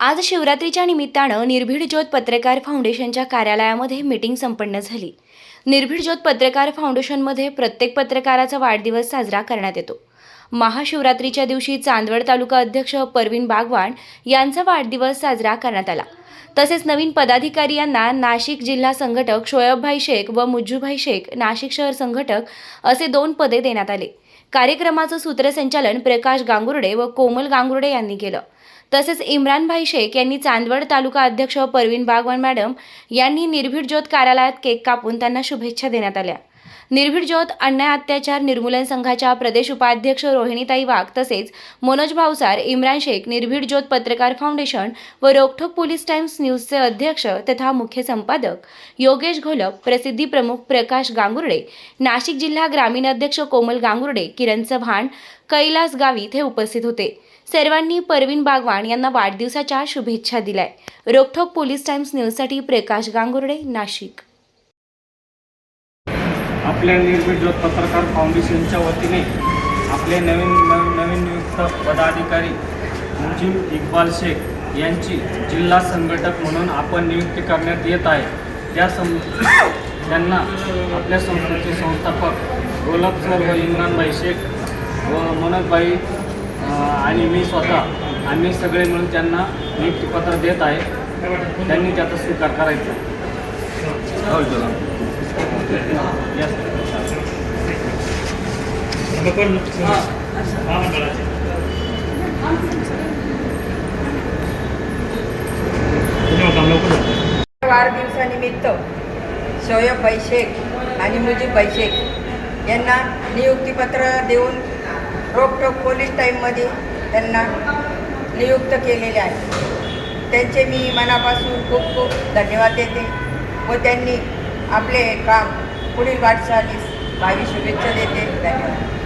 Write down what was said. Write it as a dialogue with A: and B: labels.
A: आज शिवरात्रीच्या निमित्तानं निर्भीड ज्योत पत्रकार फाउंडेशनच्या कार्यालयामध्ये मीटिंग संपन्न झाली. निर्भीड ज्योत पत्रकार फाउंडेशनमध्ये प्रत्येक पत्रकाराचा वाढदिवस साजरा करण्यात येतो. महाशिवरात्रीच्या दिवशी चांदवड तालुका अध्यक्ष परवीन बागवान यांचा वाढदिवस साजरा करण्यात आला. तसेच नवीन पदाधिकारी यांना नाशिक जिल्हा संघटक शोएबभाई शेख व मुज्जूभाई शेख नाशिक शहर संघटक असे दोन पदे देण्यात आले. कार्यक्रमाचं सूत्रसंचालन प्रकाश गांगुर्डे व कोमल गांगुर्डे यांनी केलं. तसेच इम्रानभाई शेख यांनी चांदवड तालुका अध्यक्ष परवीन बागवान मॅडम यांनी निर्भीड ज्योत कार्यालयात केक कापून त्यांना शुभेच्छा देण्यात आल्या. निर्भीड ज्योत अन्याय अत्याचार निर्मूलन संघाच्या प्रदेश उपाध्यक्ष रोहिणीताई वाघ तसेच मनोज भावसार इम्रान शेख निर्भीड ज्योत पत्रकार फाउंडेशन व रोखोक पोलीस टाइम्स न्यूजचे अध्यक्ष तथा मुख्य संपादक योगेश घोलप प्रसिद्धी प्रमुख प्रकाश गांगुर्डे नाशिक जिल्हा ग्रामीण अध्यक्ष कोमल गांगुर्डे किरण चव्हाण कैलास गावित हे उपस्थित होते. सर्वांनी परवीन बागवान यांना वाढदिवसाच्या शुभेच्छा दिल्या रोखोक पोलीस टाइम्स न्यूजसाठी प्रकाश गांगुर्डे नाशिक.
B: आपल्या निर्मित ज्योत पत्रकार फाउंडेशनच्या वतीने आपले नवीन नवीन नवीन नियुक्त पदाधिकारी मुजीम इक्बाल शेख यांची जिल्हा संघटक म्हणून आपण नियुक्ती करण्यात येत आहे. त्या सं त्यांना आपल्या संस्थेचे संस्थापक गोलब सर व इम्रानभाई शेख व मनोजभाई आणि मी स्वतः आम्ही सगळे मिळून त्यांना नियुक्तीपत्र देत आहे. त्यांनी त्याचा स्वीकार करायचा. हो, हो.
C: वाढदिवसानिमित्त सोयब बैशेख आणि मुजीब बैशेख यांना नियुक्तीपत्र देऊन रोकटोक पोलीस टाईममध्ये त्यांना नियुक्त केलेले आहे. त्यांचे मी मनापासून खूप खूप धन्यवाद देते व त्यांनी आपले काम पुढील वाटचालीस भावी शुभेच्छा देते. धन्यवाद.